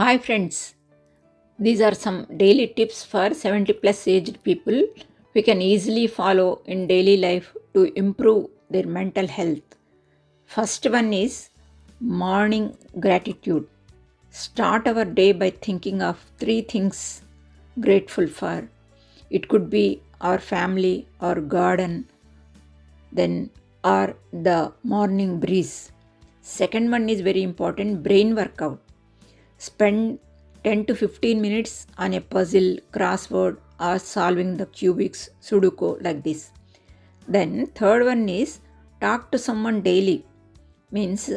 Hi friends, these are some daily tips for 70 plus aged people we can easily follow in daily life to improve their mental health. First one is morning gratitude. Start our day by thinking of three things grateful for. It could be our family, our garden, then or the morning breeze. Second one is very important brain workout. Spend 10 to 15 minutes on a puzzle, crossword, or solving the cubics, Sudoku, like this. Then, third one is talk to someone daily. Means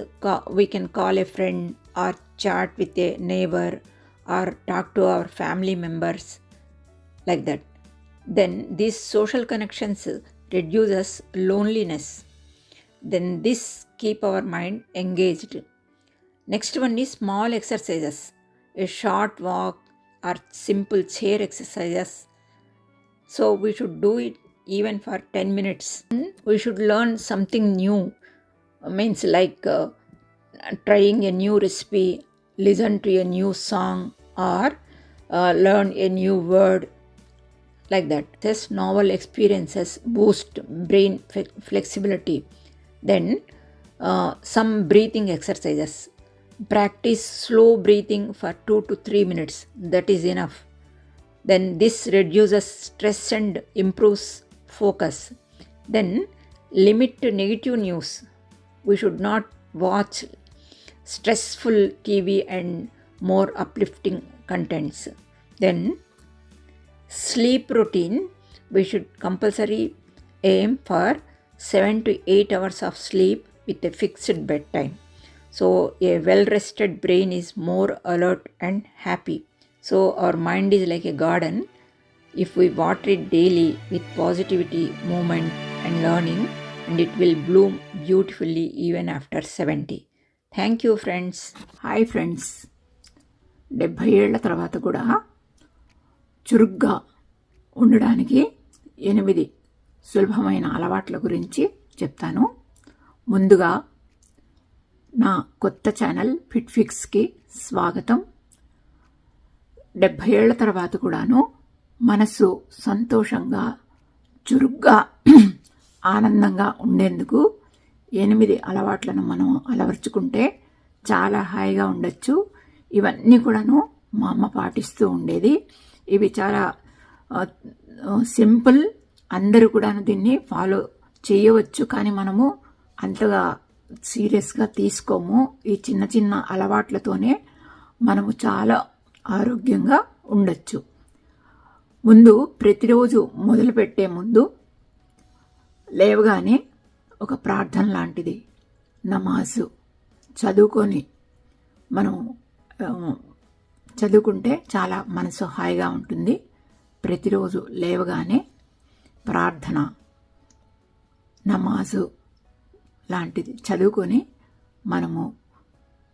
we can call a friend or chat with a neighbor or talk to our family members like that. Then, these social connections reduces loneliness. Then, this keep our mind engaged. Next one is small exercises, a short walk or simple chair exercises. So we should do it even for 10 minutes. We should learn something new, means like uh, trying a new recipe, listen to a new song, or uh, learn a new word like that. This novel experiences boost brain flexibility. Then uh, some breathing exercises. Practice slow breathing for 2 to 3 minutes. That is enough. Then this reduces stress and improves focus. Then limit negative news. We should not watch stressful TV and more uplifting contents. Then sleep routine we should compulsory aim for 7 to 8 hours of sleep with a fixed bedtime so a well rested brain is more alert and happy so our mind is like a garden if we water it daily with positivity moment and learning and it will bloom beautifully even after seventy thank you friends hi friends డెబ్భై ఏళ్ళ తర్వాత కూడా చురుగ్గా ఉండడానికి ఎనిమిది సులభమైన అలవాట్ల గురించి చెప్తాను ముందుగా నా కొత్త ఛానల్ ఫిట్ఫిక్స్కి స్వాగతం. డెబ్భై ఏళ్ళ తర్వాత కూడాను మనసు సంతోషంగా చురుగ్గా ఆనందంగా ఉండేందుకు ఎనిమిది అలవాట్లను మనం అలవర్చుకుంటే చాలా హాయిగా ఉండొచ్చు. ఇవన్నీ కూడాను మా అమ్మ పాటిస్తూ ఉండేది. ఇవి చాలా సింపుల్. అందరూ కూడా దీన్ని ఫాలో చేయవచ్చు. కానీ మనము అంతగా సీరియస్గా తీసుకోము. ఈ చిన్న చిన్న అలవాట్లతోనే మనము చాలా ఆరోగ్యంగా ఉండొచ్చు. ముందు ప్రతిరోజు మొదలుపెట్టే ముందు లేవగానే ఒక ప్రార్థన లాంటిది. నమాజు. చదువుకొని మనం చదువుకుంటే చాలా మనసు హాయిగా ఉంటుంది. ప్రతిరోజు లేవగానే ప్రార్థన నమాజు లాంటిది. చదువుకొని మనము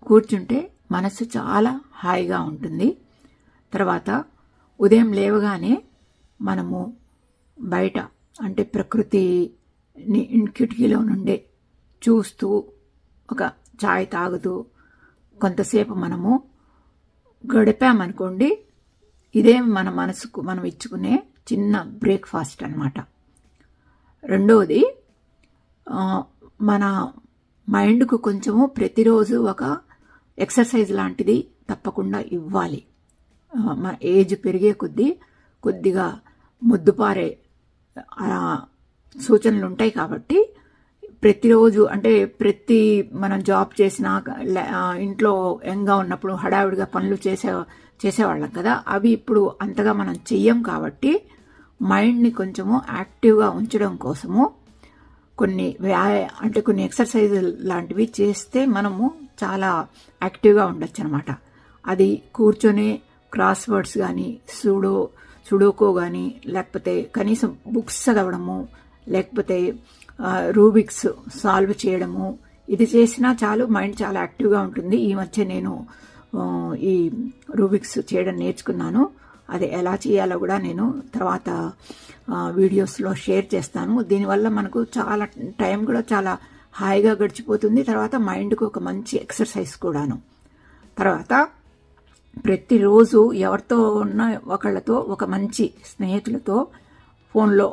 కూర్చుంటే మనసు చాలా హాయిగా ఉంటుంది. తర్వాత ఉదయం లేవగానే మనము బయట అంటే ప్రకృతిని కిటికీలో నుండే చూస్తూ ఒక చాయ్ తాగుతూ కొంతసేపు మనము గడిపామనుకోండి ఇదే మన మనసుకు మనం ఇచ్చుకునే చిన్న బ్రేక్ఫాస్ట్ అనమాట రెండవది మన మైండ్కు కొంచెము ప్రతిరోజు ఒక ఎక్సర్సైజ్ లాంటిది తప్పకుండా ఇవ్వాలి. మన ఏజ్ పెరిగే కొద్దీ కొద్దిగా ముద్దుపారే సూచనలు ఉంటాయి కాబట్టి ప్రతిరోజు అంటే ప్రతి మనం జాబ్ చేసినా ఇంట్లో యంగ్గా ఉన్నప్పుడు హడావిడిగా పనులు చేసే చేసేవాళ్ళం కదా అవి ఇప్పుడు అంతగా మనం చెయ్యం కాబట్టి మైండ్ని కొంచెము యాక్టివ్గా ఉంచడం కోసము కొన్ని వ్యాయ అంటే కొన్ని ఎక్సర్సైజ్ లాంటివి చేస్తే మనము చాలా యాక్టివ్గా ఉండొచ్చు అనమాట అది కూర్చొని క్రాస్ వర్డ్స్ కానీ సూడో సుడోకో కానీ లేకపోతే కనీసం బుక్స్ చదవడము లేకపోతే రూబిక్స్ సాల్వ్ చేయడము ఇది చేసినా చాలు మైండ్ చాలా యాక్టివ్గా ఉంటుంది. ఈ మధ్య నేను ఈ రూబిక్స్ చేయడం నేర్చుకున్నాను. అది ఎలా చేయాలో కూడా నేను తర్వాత వీడియోస్లో షేర్ చేస్తాను. దీనివల్ల మనకు చాలా టైం కూడా చాలా హాయిగా గడిచిపోతుంది. తర్వాత మైండ్కు ఒక మంచి ఎక్సర్సైజ్ కూడాను. తర్వాత ప్రతిరోజు ఎవరితో ఉన్న ఒకళ్ళతో ఒక మంచి స్నేహితులతో ఫోన్లో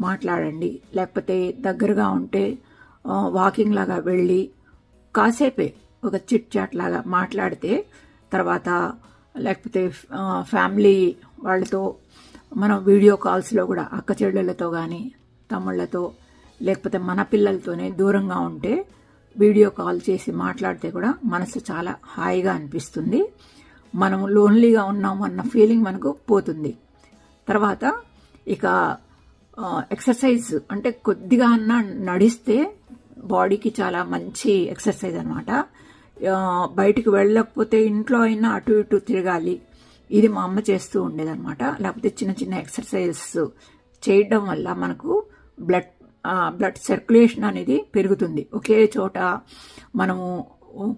మాట్లాడండి. లేకపోతే దగ్గరగా ఉంటే వాకింగ్ లాగా వెళ్ళి కాసేపే ఒక చిట్ చాట్ లాగా మాట్లాడితే తర్వాత లేకపోతే ఫ్యామిలీ వాళ్ళతో మనం వీడియో కాల్స్లో కూడా అక్క చెల్లెళ్ళతో కానీ తమ్ముళ్ళతో లేకపోతే మన పిల్లలతోనే దూరంగా ఉంటే వీడియో కాల్ చేసి మాట్లాడితే కూడా మనసు చాలా హాయిగా అనిపిస్తుంది. మనం లోన్లీగా ఉన్నాం అన్న ఫీలింగ్ మనకు పోతుంది. తర్వాత ఇక ఎక్సర్సైజ్ అంటే కొద్దిగా అన్న నడిస్తే బాడీకి చాలా మంచి ఎక్సర్సైజ్ అనమాట బయటికి వెళ్ళకపోతే ఇంట్లో అయినా అటు ఇటు తిరగాలి. ఇది మా అమ్మ చేస్తూ ఉండేదన్నమాట. లేకపోతే చిన్న చిన్న ఎక్సర్సైజెస్ చేయడం వల్ల మనకు బ్లడ్ బ్లడ్ సర్క్యులేషన్ అనేది పెరుగుతుంది. ఒకే చోట మనము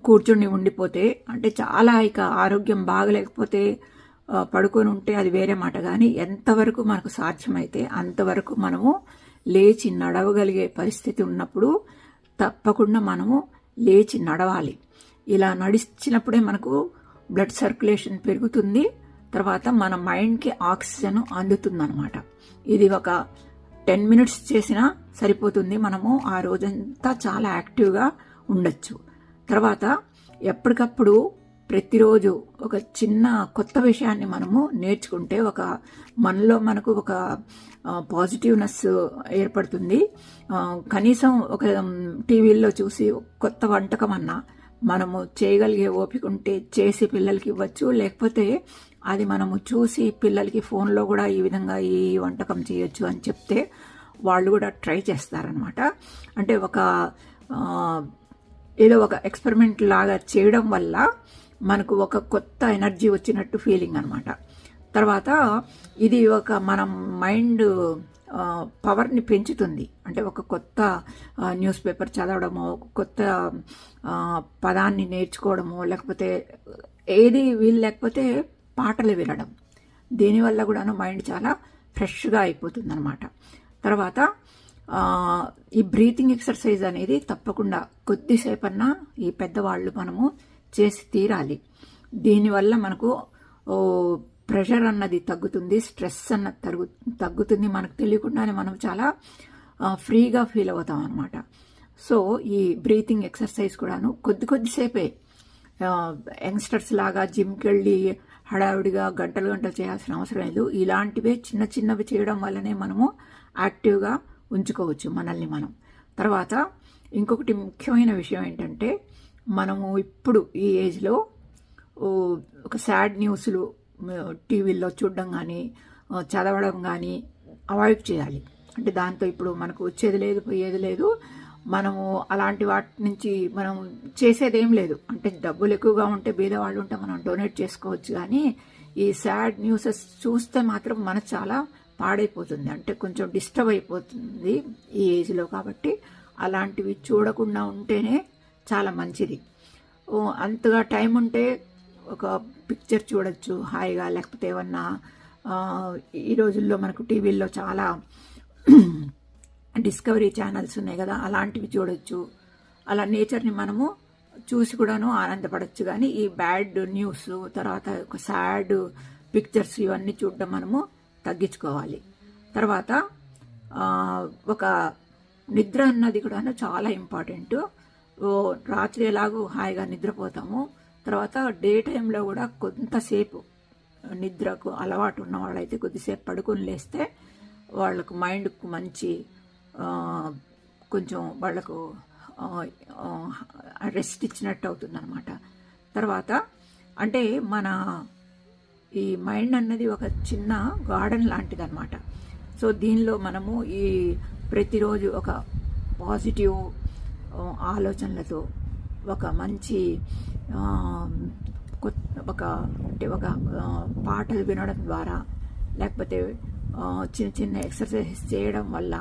కూర్చుని ఉండిపోతే అంటే చాలా ఇక ఆరోగ్యం బాగలేకపోతే పడుకొని ఉంటే అది వేరే మాట. కానీ ఎంతవరకు మనకు సాధ్యమైతే అంతవరకు మనము లేచి నడవగలిగే పరిస్థితి ఉన్నప్పుడు తప్పకుండా మనము లేచి నడవాలి. ఇలా నడిచినప్పుడే మనకు బ్లడ్ సర్క్యులేషన్ పెరుగుతుంది. తర్వాత మన మైండ్కి ఆక్సిజన్ అందుతుందన్నమాట. ఇది ఒక టెన్ మినిట్స్ చేసినా సరిపోతుంది. మనము ఆ రోజంతా చాలా యాక్టివ్గా ఉండొచ్చు. తర్వాత ఎప్పటికప్పుడు ప్రతిరోజు ఒక చిన్న కొత్త విషయాన్ని మనము నేర్చుకుంటే ఒక మనలో మనకు ఒక పాజిటివ్నెస్ ఏర్పడుతుంది. కనీసం ఒక టీవీల్లో చూసి కొత్త వంటకం అన్నా మనము చేయగలిగే ఓపిక ఉంటే చేసి పిల్లలకి ఇవ్వచ్చు. లేకపోతే అది మనము చూసి పిల్లలకి ఫోన్లో కూడా ఈ విధంగా ఈ వంటకం చేయొచ్చు అని చెప్తే వాళ్ళు కూడా ట్రై చేస్తారనమాట అంటే ఒక ఏదో ఒక ఎక్స్పెరిమెంట్ లాగా చేయడం వల్ల మనకు ఒక కొత్త ఎనర్జీ వచ్చినట్టు ఫీలింగ్ అనమాట తర్వాత ఇది ఒక మనం మైండ్ పవర్ని పెంచుతుంది. అంటే ఒక కొత్త న్యూస్ పేపర్ చదవడమో కొత్త పదాన్ని నేర్చుకోవడమో లేకపోతే ఏది వీలు లేకపోతే పాటలు వినడం. దీనివల్ల కూడాను మైండ్ చాలా ఫ్రెష్గా అయిపోతుంది అనమాట తర్వాత ఈ బ్రీతింగ్ ఎక్సర్సైజ్ అనేది తప్పకుండా కొద్దిసేపన్నా ఈ పెద్దవాళ్ళు మనము చేసి తీరాలి. దీనివల్ల మనకు ఓ ప్రెషర్ అన్నది తగ్గుతుంది స్ట్రెస్ అన్నది తగ్గు తగ్గుతుంది. మనకు తెలియకుండానే మనం చాలా ఫ్రీగా ఫీల్ అవుతాం అనమాట సో ఈ బ్రీతింగ్ ఎక్సర్సైజ్ కూడాను కొద్ది కొద్దిసేపే యంగ్స్టర్స్ లాగా జిమ్కి వెళ్ళి హడావిడిగా గంటలు గంటలు చేయాల్సిన అవసరం లేదు. ఇలాంటివే చిన్న చిన్నవి చేయడం వల్లనే మనము యాక్టివ్గా ఉంచుకోవచ్చు మనల్ని మనం. తర్వాత ఇంకొకటి ముఖ్యమైన విషయం ఏంటంటే మనము ఇప్పుడు ఈ ఏజ్లో ఒక సాడ్ న్యూస్లు టీవీల్లో చూడడం కానీ చదవడం కానీ అవాయిడ్ చేయాలి. అంటే దాంతో ఇప్పుడు మనకు వచ్చేది లేదు పోయేది లేదు. మనము అలాంటి వాటి నుంచి మనం చేసేది ఏం లేదు. అంటే డబ్బులు ఎక్కువగా ఉంటే బీదవాళ్ళు ఉంటే మనం డొనేట్ చేసుకోవచ్చు కానీ ఈ సాడ్ న్యూసెస్ చూస్తే మాత్రం మనకు చాలా పాడైపోతుంది. అంటే కొంచెం డిస్టర్బ్ అయిపోతుంది ఈ ఏజ్లో కాబట్టి అలాంటివి చూడకుండా ఉంటేనే చాలా మంచిది. అంతగా టైం ఉంటే ఒక పిక్చర్ చూడొచ్చు హాయిగా. లేకపోతే ఏమన్నా ఈ రోజుల్లో మనకు టీవీల్లో చాలా డిస్కవరీ ఛానల్స్ ఉన్నాయి కదా అలాంటివి చూడొచ్చు. అలా నేచర్ని మనము చూసి కూడాను ఆనందపడచ్చు. కానీ ఈ బ్యాడ్ న్యూస్ తర్వాత ఒక సాడ్ పిక్చర్స్ ఇవన్నీ చూడడం మనము తగ్గించుకోవాలి. తర్వాత ఒక నిద్ర అన్నది కూడాను చాలా ఇంపార్టెంట్ ఓ రాత్రి ఎలాగూ హాయిగా నిద్రపోతాము. తర్వాత డే టైంలో కూడా కొంతసేపు నిద్రకు అలవాటు ఉన్న వాళ్ళైతే కొద్దిసేపు పడుకొని లేస్తే వాళ్ళకు మైండ్కు మంచి కొంచెం వాళ్ళకు రెస్ట్ ఇచ్చినట్టు అవుతుందన్నమాట. తర్వాత అంటే మన ఈ మైండ్ అన్నది ఒక చిన్న గార్డెన్ లాంటిదన్నమాట. సో దీనిలో మనము ఈ ప్రతిరోజు ఒక పాజిటివ్ ఆలోచనలతో ఒక మంచి కొత్త ఒక అంటే ఒక పాటలు వినడం ద్వారా లేకపోతే చిన్న చిన్న ఎక్సర్సైజెస్ చేయడం వల్ల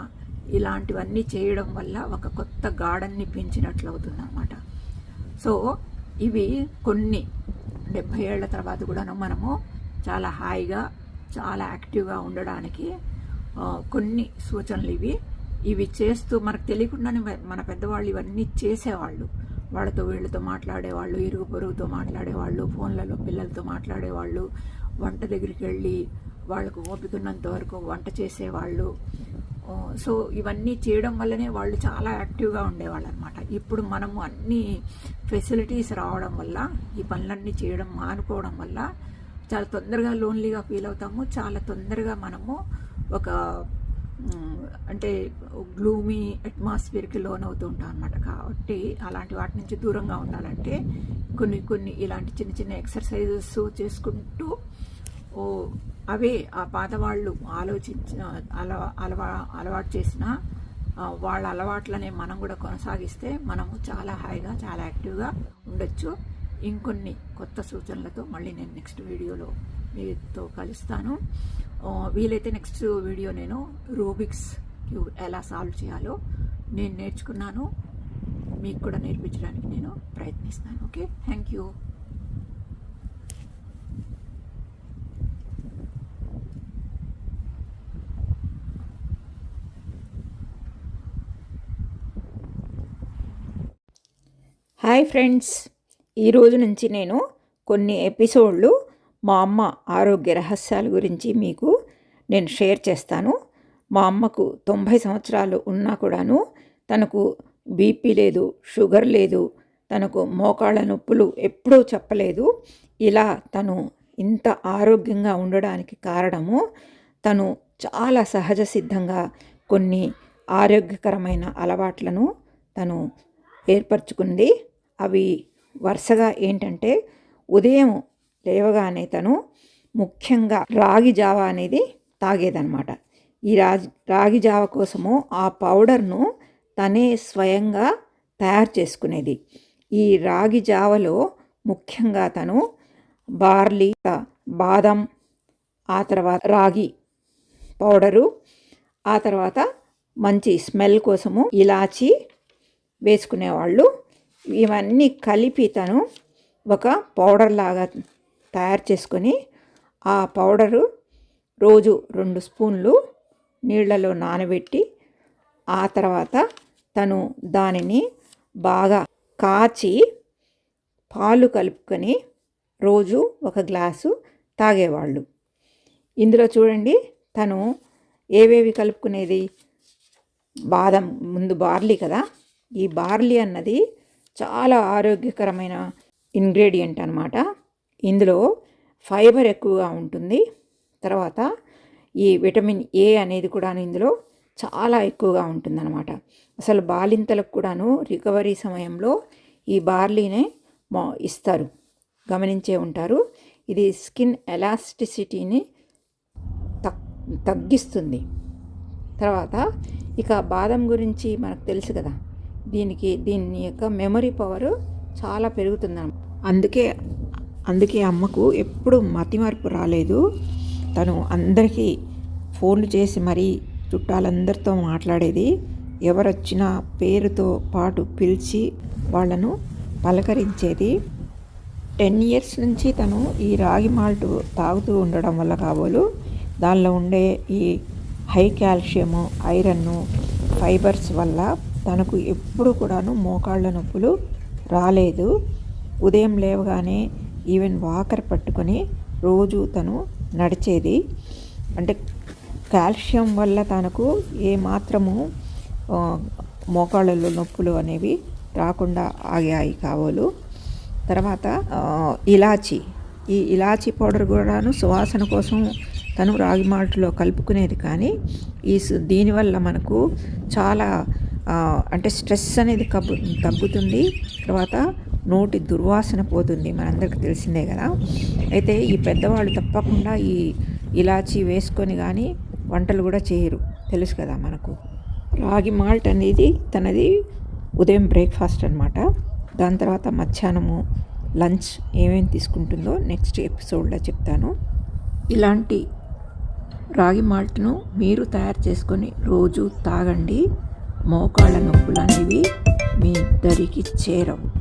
ఇలాంటివన్నీ చేయడం వల్ల ఒక కొత్త గార్డెన్ని పెంచినట్లు అవుతుందన్నమాట సో ఇవి కొన్ని డెబ్భై ఏళ్ళ తర్వాత కూడాను మనము చాలా హాయిగా చాలా యాక్టివ్గా ఉండడానికి కొన్ని సూచనలు ఇవి. ఇవి చేస్తూ మనకు తెలియకుండానే మన పెద్దవాళ్ళు ఇవన్నీ చేసేవాళ్ళు. వాళ్ళతో వీళ్ళతో మాట్లాడేవాళ్ళు ఇరుగు పొరుగుతో మాట్లాడేవాళ్ళు ఫోన్లలో పిల్లలతో మాట్లాడేవాళ్ళు వంట దగ్గరికి వెళ్ళి వాళ్ళకు ఓపికన్నంత వరకు వంట చేసేవాళ్ళు. సో ఇవన్నీ చేయడం వల్లనే వాళ్ళు చాలా యాక్టివ్గా ఉండేవాళ్ళు అనమాట ఇప్పుడు మనము అన్ని ఫెసిలిటీస్ రావడం వల్ల ఈ పనులన్నీ చేయడం మానుకోవడం వల్ల చాలా తొందరగా లోన్లీగా ఫీల్ అవుతాము. చాలా తొందరగా మనము ఒక అంటే గ్లూమీ అట్మాస్ఫియర్కి లోన్ అవుతూ ఉంటాం అనమాట కాబట్టి అలాంటి వాటి నుంచి దూరంగా ఉండాలంటే కొన్ని కొన్ని ఇలాంటి చిన్న చిన్న ఎక్సర్సైజెస్ చేసుకుంటూ ఓ అవే ఆ పాతవాళ్ళు ఆలోచించిన అలవా అలవా అలవాటు చేసిన వాళ్ళ అలవాట్లనే మనం కూడా కొనసాగిస్తే మనము చాలా హాయిగా చాలా యాక్టివ్గా ఉండొచ్చు. ఇంకొన్ని కొత్త సూచనలతో మళ్ళీ నేను నెక్స్ట్ వీడియోలో మీతో కలుస్తాను. వీలైతే నెక్స్ట్ వీడియో నేను రూబిక్స్ క్యూబ్ ఎలా సాల్వ్ చేయాలో నేను నేర్చుకున్నాను. మీకు కూడా నేర్పించడానికి నేను ప్రయత్నిస్తాను okay thank you hi friends ఈ రోజు నుంచి నేను కొన్ని ఎపిసోడ్లు మా అమ్మ ఆరోగ్య రహస్యాల గురించి మీకు నేను షేర్ చేస్తాను. మా అమ్మకు తొంభై సంవత్సరాలు ఉన్నా కూడాను తనకు బీపీ లేదు షుగర్ లేదు తనకు మోకాళ్ళ నొప్పులు ఎప్పుడూ చెప్పలేదు. ఇలా తను ఇంత ఆరోగ్యంగా ఉండడానికి కారణము తను చాలా సహజ సిద్ధంగా కొన్ని ఆరోగ్యకరమైన అలవాట్లను తను ఏర్పరచుకుంది. అవి వరుసగా ఏంటంటే ఉదయం లేవగానే తను ముఖ్యంగా రాగి జావా అనేది తాగేదనమాట ఈ రాగి రాగి జావ కోసము ఆ పౌడర్ను తనే స్వయంగా తయారు చేసుకునేది. ఈ రాగి జావలో ముఖ్యంగా తను బార్లీ బాదం ఆ తర్వాత రాగి పౌడరు ఆ తర్వాత మంచి స్మెల్ కోసము ఇలాచి వేసుకునేవాళ్ళు. ఇవన్నీ కలిపి తను ఒక పౌడర్ లాగా తయారు చేసుకొని ఆ పౌడరు రోజు రెండు స్పూన్లు నీళ్ళలో నానబెట్టి ఆ తర్వాత తను దానిని బాగా కాచి పాలు కలుపుకొని రోజు ఒక గ్లాసు తాగేవాళ్ళు. ఇందులో చూడండి తను ఏవేవి కలుపుకునేది? బాదం ముందు బార్లీ కదా? ఈ బార్లీ అన్నది చాలా ఆరోగ్యకరమైన ఇంగ్రీడియంట్ అనమాట ఇందులో ఫైబర్ ఎక్కువగా ఉంటుంది. తర్వాత ఈ విటమిన్ ఏ అనేది కూడా ఇందులో చాలా ఎక్కువగా ఉంటుందన్నమాట. అసలు బాలింతలకు కూడాను రికవరీ సమయంలో ఈ బార్లీనే మా ఇస్తారు. గమనించే ఉంటారు. ఇది స్కిన్ ఎలాస్టిసిటీని తగ్గిస్తుంది. తర్వాత ఇక బాదం గురించి మనకు తెలుసు కదా. దీనికి దీని యొక్క మెమరీ పవర్ చాలా పెరుగుతుంది అందుకే అందుకే అమ్మకు ఎప్పుడు మతిమరుపు రాలేదు. తను అందరికీ ఫోన్లు చేసి మరీ చుట్టాలందరితో మాట్లాడేది. ఎవరొచ్చినా పేరుతో పాటు పిలిచి వాళ్ళను పలకరించేది. టెన్ ఇయర్స్ నుంచి తను ఈ రాగి మాల్ట్ తాగుతూ ఉండడం వల్ల కాబోలు దానిలో ఉండే ఈ హై కాల్షియము ఐరన్ను ఫైబర్స్ వల్ల తనకు ఎప్పుడు కూడాను మోకాళ్ళ నొప్పులు రాలేదు. ఉదయం లేవగానే ఈవెన్ వాకర్ పట్టుకొని రోజు తను నడిచేది. అంటే కాల్షియం వల్ల తనకు ఏ మాత్రము మోకాళ్ళలో నొప్పులు అనేవి రాకుండా ఆగాయి కావోలు. తర్వాత ఇలాచి. ఈ ఇలాచి పౌడర్ కూడాను సువాసన కోసం తను రాగి మాల్ట్లో కలుపుకునేది కానీ ఈ దీనివల్ల మనకు చాలా అంటే స్ట్రెస్ అనేది కబ్బు తగ్గుతుంది. తర్వాత నోటి దుర్వాసన పోతుంది. మనందరికి తెలిసిందే కదా. అయితే ఈ పెద్దవాళ్ళు తప్పకుండా ఈ ఇలాచి వేసుకొని కానీ వంటలు కూడా చేయరు. తెలుసు కదా మనకు. రాగి మాల్ట్ అనేది తనది ఉదయం బ్రేక్ఫాస్ట్ అనమాట దాని తర్వాత మధ్యాహ్నము లంచ్ ఏమేమి తీసుకుంటుందో నెక్స్ట్ ఎపిసోడ్లో చెప్తాను. ఇలాంటి రాగి మాల్ట్ను మీరు తయారు చేసుకొని రోజు తాగండి. మోకాళ్ళ నొప్పులు అనేవి మీ దరికి చేరవు.